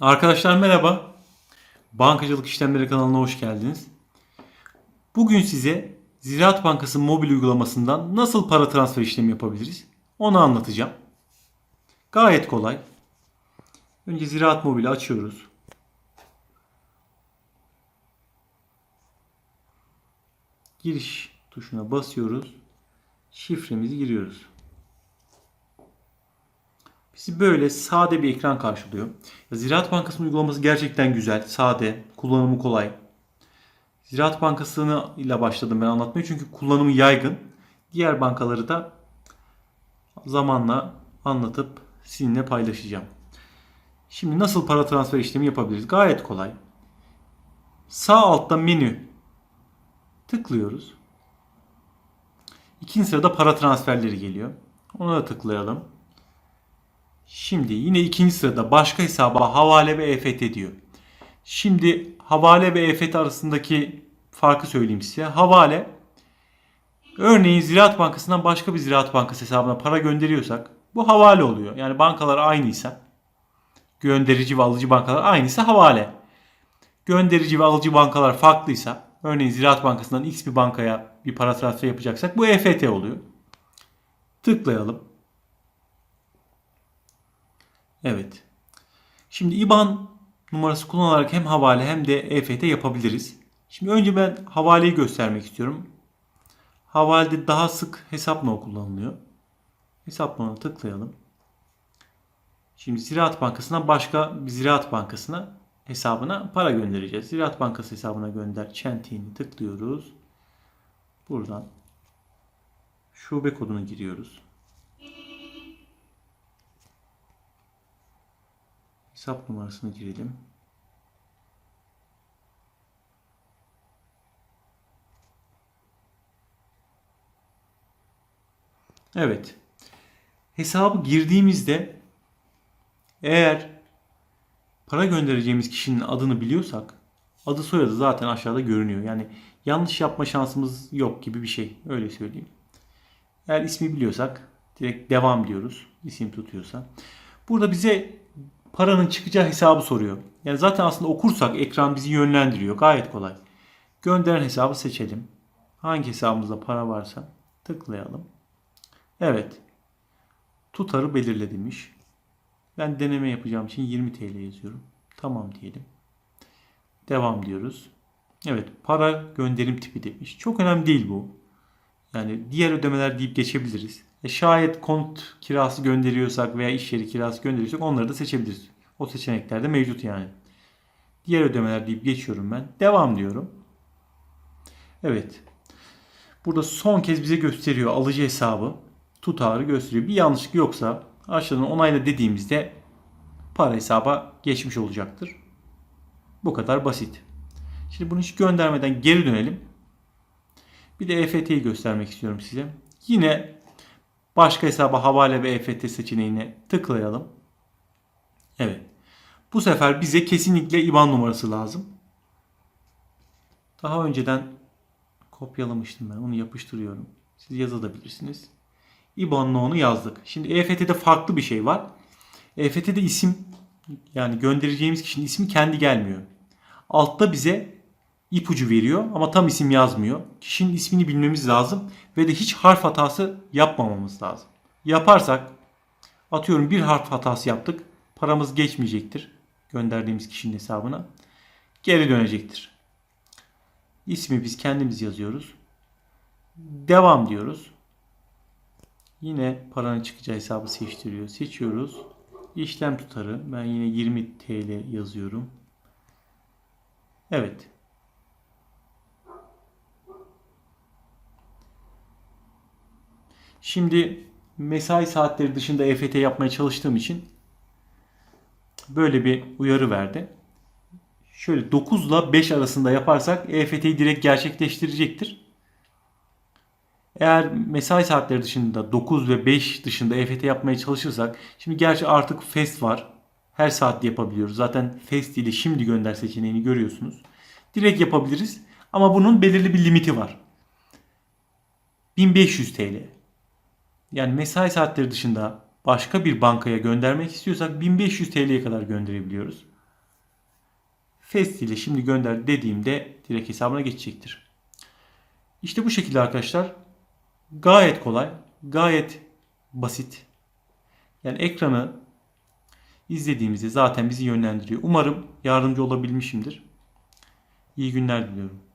Arkadaşlar merhaba. Bankacılık İşlemleri kanalına hoş geldiniz. Bugün size Ziraat Bankası mobil uygulamasından nasıl para transfer işlemi yapabiliriz? Onu anlatacağım. Gayet kolay. Önce Ziraat Mobil'i açıyoruz. Giriş tuşuna basıyoruz. Şifremizi giriyoruz. Bizi böyle sade bir ekran karşılıyor. Ziraat Bankası'nın uygulaması gerçekten güzel, sade, kullanımı kolay. Ziraat Bankası'nı ile başladım ben anlatmaya çünkü kullanımı yaygın. Diğer bankaları da zamanla anlatıp sizinle paylaşacağım. Şimdi nasıl para transfer işlemi yapabiliriz? Gayet kolay. Sağ altta menü tıklıyoruz. İkinci sırada para transferleri geliyor. Ona da tıklayalım. Şimdi yine ikinci sırada başka hesaba havale ve EFT diyor. Şimdi havale ve EFT arasındaki farkı söyleyeyim size. Havale örneğin Ziraat Bankası'ndan başka bir Ziraat Bankası hesabına para gönderiyorsak bu havale oluyor. Yani bankalar aynıysa gönderici ve alıcı bankalar aynıysa havale. Gönderici ve alıcı bankalar farklıysa örneğin Ziraat Bankası'ndan X bir bankaya bir para transferi yapacaksak bu EFT oluyor. Tıklayalım. Evet. Şimdi IBAN numarası kullanarak hem havale hem de EFT yapabiliriz. Şimdi önce ben havaleyi göstermek istiyorum. Havalede daha sık hesap no kullanılıyor. Hesap no'na tıklayalım. Şimdi Ziraat Bankası'ndan başka bir Ziraat Bankası'na hesabına para göndereceğiz. Ziraat Bankası hesabına gönder çentiğini tıklıyoruz. Buradan şube kodunu giriyoruz. Hesap numarasını girelim. Evet. Hesabı girdiğimizde eğer para göndereceğimiz kişinin adını biliyorsak adı soyadı zaten aşağıda görünüyor. Yani yanlış yapma şansımız yok gibi bir şey. Öyle söyleyeyim. Eğer ismi biliyorsak direkt devam diyoruz. İsim tutuyorsa. Burada bize paranın çıkacağı hesabı soruyor. Yani zaten aslında okursak ekran bizi yönlendiriyor. Gayet kolay. Gönderen hesabı seçelim. Hangi hesabımızda para varsa tıklayalım. Evet. Tutarı belirle demiş. Ben deneme yapacağım için 20 TL yazıyorum. Tamam diyelim. Devam diyoruz. Evet para gönderim tipi demiş. Çok önemli değil bu. Yani diğer ödemeler deyip geçebiliriz. E şayet konut kirası gönderiyorsak veya iş yeri kirası gönderiyorsak onları da seçebiliriz. O seçenekler de mevcut yani. Diğer ödemeler deyip geçiyorum ben. Devam diyorum. Evet. Burada son kez bize gösteriyor alıcı hesabı. Tutarı gösteriyor. Bir yanlışlık yoksa aşağıdan onayla dediğimizde para hesaba geçmiş olacaktır. Bu kadar basit. Şimdi bunu hiç göndermeden geri dönelim. Bir de EFT'yi göstermek istiyorum size. Yine başka hesaba havale ve EFT seçeneğine tıklayalım. Evet. Bu sefer bize kesinlikle IBAN numarası lazım. Daha önceden kopyalamıştım ben. Onu yapıştırıyorum. Siz yazabilirsiniz. IBAN'la onu yazdık. Şimdi EFT'de farklı bir şey var. EFT'de isim yani göndereceğimiz kişinin ismi kendi gelmiyor. Altta bize ipucu veriyor ama tam isim yazmıyor. Kişinin ismini bilmemiz lazım ve de hiç harf hatası yapmamamız lazım. Yaparsak atıyorum bir harf hatası yaptık. Paramız geçmeyecektir gönderdiğimiz kişinin hesabına. Geri dönecektir. İsmi biz kendimiz yazıyoruz. Devam diyoruz. Yine paranın çıkacağı hesabı seçtiriyor. Seçiyoruz. İşlem tutarı. Ben yine 20 TL yazıyorum. Evet. Şimdi mesai saatleri dışında EFT yapmaya çalıştığım için böyle bir uyarı verdi. Şöyle 9 ile 5 arasında yaparsak EFT'yi direkt gerçekleştirecektir. Eğer mesai saatleri dışında 9 ve 5 dışında EFT yapmaya çalışırsak şimdi gerçi artık fest var. Her saatte yapabiliyoruz. Zaten fest ile şimdi gönder seçeneğini görüyorsunuz. Direkt yapabiliriz. Ama bunun belirli bir limiti var. 1500 TL. Yani mesai saatleri dışında başka bir bankaya göndermek istiyorsak 1500 TL'ye kadar gönderebiliyoruz. Fest ile şimdi gönder dediğimde direkt hesabına geçecektir. İşte bu şekilde arkadaşlar. Gayet kolay, gayet basit. Yani ekranı izlediğimizde zaten bizi yönlendiriyor. Umarım yardımcı olabilmişimdir. İyi günler diliyorum.